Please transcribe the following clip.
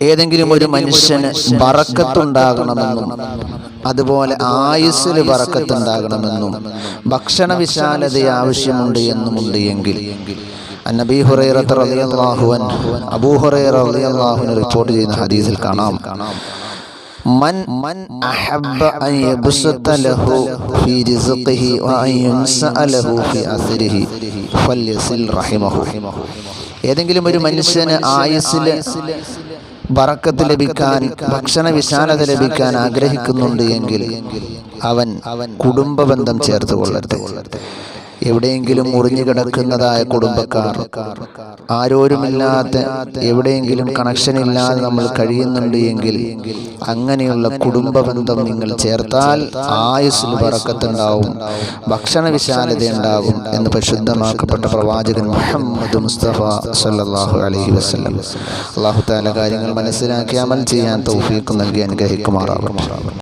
ഏതെങ്കിലും ഒരു മനുഷ്യന് വറക്കത്തുണ്ടാകണമെന്നും അതുപോലെ ആയുസ്സിൽ വറക്കത്തുണ്ടാകണമെന്നും ഭക്ഷണ വിശാലത ആവശ്യമുണ്ട് എന്നുമുണ്ട് എങ്കിൽ നബി ഹുറൈറത്ത് റളിയല്ലാഹു അൻഹു അബൂ ഹുറൈറ റളിയല്ലാഹു അൻഹു റിപ്പോർട്ട് ചെയ്യുന്ന ഹദീസിൽ കാണാം. മൻ മൻ അഹബ്ബ അൻ യബ്സത ലഹു ഫീ റിസ്ഖിഹി വ അൻ യുൻസഅ ലഹു ഫീ അസ്രിഹി ഫല്യസിൽ റഹിമഹു. ഏതെങ്കിലും ഒരു മനുഷ്യന് ആയുസ്സിൽ ബറക്കത്ത് ലഭിക്കാൻ ഭക്ഷണ വിശാലത ലഭിക്കാൻ ആഗ്രഹിക്കുന്നുണ്ട് എങ്കിൽ അവൻ അവൻ കുടുംബ ബന്ധം ചേർത്ത് കൊള്ളട്ടെ. എവിടെയെങ്കിലും മുറിഞ്ഞു കിടക്കുന്നതായ കുടുംബക്കാർ. ആരോരുമില്ലാത്ത എവിടെയെങ്കിലും കണക്ഷൻ ഇല്ലാതെ നമ്മൾ കഴിയുന്നുണ്ട് എങ്കിൽ അങ്ങനെയുള്ള കുടുംബ ബന്ധം നിങ്ങൾ ചേർത്താൽ ആയുസ്സിൽ പറക്കത്തുണ്ടാവും ഭക്ഷണ വിശാലത ഉണ്ടാകും എന്ന് പരിശുദ്ധമാക്കപ്പെട്ട പ്രവാചകൻ മുഹമ്മദ് മുസ്തഫ സല്ലല്ലാഹു അലഹി വസ്ലം അള്ളാഹു താല കാര്യങ്ങൾ മനസ്സിലാക്കി അമൽ ചെയ്യാൻ തൗഫീഖ് നൽകി അനുഗ്രഹിക്കുമാറാകും